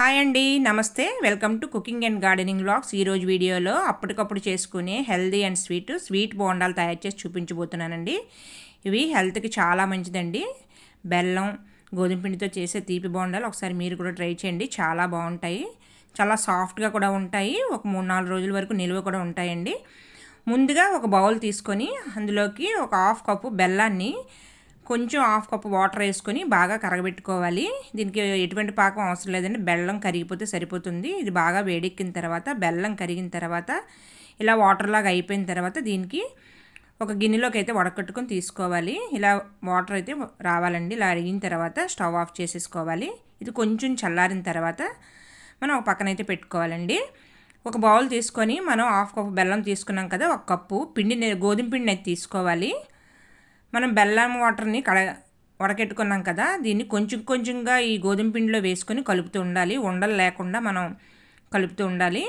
Hi అండి నమస్తే. Welcome to cooking and gardening blogs ఈరోజు వీడియోలో అప్పటికప్పుడు చేసుకునే హెల్దీ అండ్ స్వీట్ స్వీట్ బోండాలు తయారు చేసి చూపించబోతున్నానండి. ఇవి హెల్త్కి చాలా మంచిదండి. బెల్లం గోధుమ పిండితో చేసే తీపి బోండాలు ఒకసారి మీరు కూడా ట్రై చేయండి. చాలా బాగుంటాయి. చాలా సాఫ్ట్గా కూడా ఉంటాయి. ఒక మూడు నాలుగు రోజుల వరకు నిల్వ కూడా ఉంటాయండి. ముందుగా ఒక బౌల్ తీసుకొని అందులోకి ఒక హాఫ్ కప్పు బెల్లాన్ని కొంచెం హాఫ్ కప్ వాటర్ వేసుకొని బాగా కరగబెట్టుకోవాలి. దీనికి ఎటువంటి పాకం అవసరం లేదండి. బెల్లం కరిగిపోతే సరిపోతుంది. ఇది బాగా వేడెక్కిన తర్వాత బెల్లం కరిగిన తర్వాత ఇలా వాటర్ లాగా అయిపోయిన తర్వాత దీనికి ఒక గిన్నెలోకి అయితే వడకట్టుకొని తీసుకోవాలి. ఇలా వాటర్ అయితే రావాలండి. ఇలా అరిగిన తర్వాత స్టవ్ ఆఫ్ చేసేసుకోవాలి. ఇది కొంచెం చల్లారిన తర్వాత మనం ఒక పక్కన అయితే పెట్టుకోవాలండి. ఒక బౌల్ తీసుకొని మనం హాఫ్ కప్ బెల్లం తీసుకున్నాం కదా ఒక కప్పు పిండిని గోధుమ పిండిని అయితే తీసుకోవాలి. మనం బెల్లం వాటర్ని కడ వడకెట్టుకున్నాం కదా దీన్ని కొంచెం కొంచెంగా ఈ గోధుమ పిండిలో వేసుకొని కలుపుతూ ఉండాలి. ఉండలు లేకుండా మనం కలుపుతూ ఉండాలి.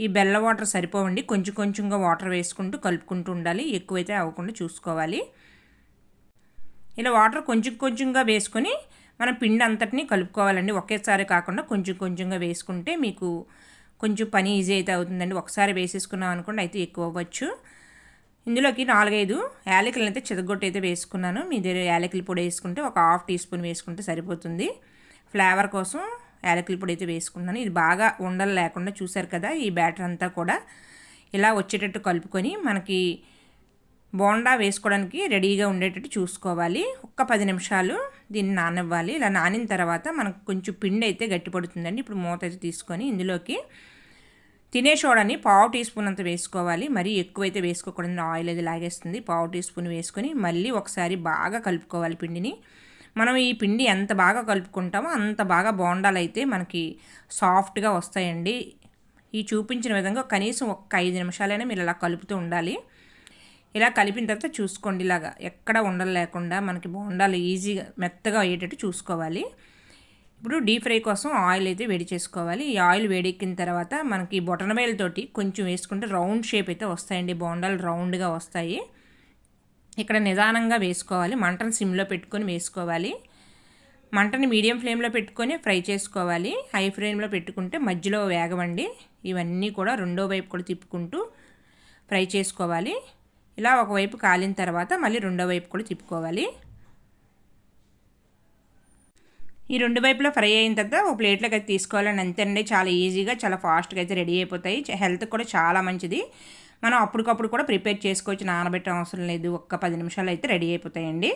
ఈ బెల్ల వాటర్ సరిపోవండి. కొంచెం కొంచెంగా వాటర్ వేసుకుంటూ కలుపుకుంటూ ఉండాలి. ఎక్కువైతే అవ్వకుండా చూసుకోవాలి. ఇలా వాటర్ కొంచెం కొంచెంగా వేసుకొని మనం పిండి అంతటిని కలుపుకోవాలండి. ఒకేసారి కాకుండా కొంచెం కొంచెంగా వేసుకుంటే మీకు కొంచెం పని ఈజీ అయితే అవుతుందండి. ఒకసారి వేసేసుకున్నాం అనుకోండి అయితే ఎక్కువ అవ్వచ్చు. ఇందులోకి నాలుగైదు యాలకులను అయితే చితగొట్టి అయితే వేసుకున్నాను. మీ దగ్గర యాలకుల పొడి వేసుకుంటే ఒక హాఫ్ టీ స్పూన్ వేసుకుంటే సరిపోతుంది. ఫ్లేవర్ కోసం యాలకుల పొడి అయితే వేసుకున్నాను ఇది బాగా ఉండలు లేకుండా చూసారు కదా ఈ బ్యాటర్ అంతా కూడా. ఇలా వచ్చేటట్టు కలుపుకొని మనకి బోండా వేసుకోవడానికి రెడీగా ఉండేటట్టు చూసుకోవాలి. ఒక్క పది నిమిషాలు దీన్ని నానవ్వాలి ఇలా నానిన తర్వాత మనకు కొంచెం పిండి అయితే గట్టిపడుతుందండి. ఇప్పుడు మూత అయితే తీసుకొని ఇందులోకి తినే సోడాని పావు టీ స్పూన్ అంత వేసుకోవాలి. మరీ ఎక్కువైతే వేసుకోకూడదు. ఆయిల్ అది లాగేస్తుంది. పావు టీ స్పూన్ వేసుకొని మళ్ళీ ఒకసారి బాగా కలుపుకోవాలి పిండిని. మనం ఈ పిండి ఎంత బాగా కలుపుకుంటామో అంత బాగా బోండాలైతే మనకి సాఫ్ట్గా వస్తాయండి. ఈ చూపించిన విధంగా కనీసం ఒక ఐదు నిమిషాలైనా మీరు ఇలా కలుపుతూ ఉండాలి. ఇలా కలిపిన తర్వాత చూసుకోండి ఇలాగా. ఎక్కడ ఉండలు లేకుండా మనకి బోండాలు ఈజీగా మెత్తగా అయ్యేటట్టు చూసుకోవాలి. ఇప్పుడు డీప్ ఫ్రై కోసం ఆయిల్ అయితే వేడి చేసుకోవాలి. ఈ ఆయిల్ వేడెక్కిన తర్వాత మనకి బొటనవేలతోటి కొంచెం వేసుకుంటే రౌండ్ షేప్ అయితే వస్తాయండి. బోండాలు రౌండ్గా వస్తాయి. ఇక్కడ నిదానంగా వేసుకోవాలి. మంటను సిమ్లో పెట్టుకొని వేసుకోవాలి. మంటని మీడియం ఫ్లేమ్లో పెట్టుకొని ఫ్రై చేసుకోవాలి. హై ఫ్లేమ్లో పెట్టుకుంటే మధ్యలో వేగవండి. ఇవన్నీ కూడా రెండో వైపు కూడా తిప్పుకుంటూ ఫ్రై చేసుకోవాలి. ఇలా ఒకవైపు కాలిన తర్వాత మళ్ళీ రెండో వైపు కూడా తిప్పుకోవాలి. ఈ రెండు వైపులో ఫ్రై అయిన తర్వాత ఒక ప్లేట్లోకి అయితే తీసుకోవాలని అంతేనండి. చాలా ఈజీగా చాలా ఫాస్ట్గా అయితే రెడీ అయిపోతాయి. హెల్త్ కూడా చాలా మంచిది. మనం అప్పటికప్పుడు కూడా ప్రిపేర్ చేసుకోవచ్చు నానబెట్టడం అవసరం లేదు. ఒక్క పది నిమిషాలు అయితే రెడీ అయిపోతాయండి.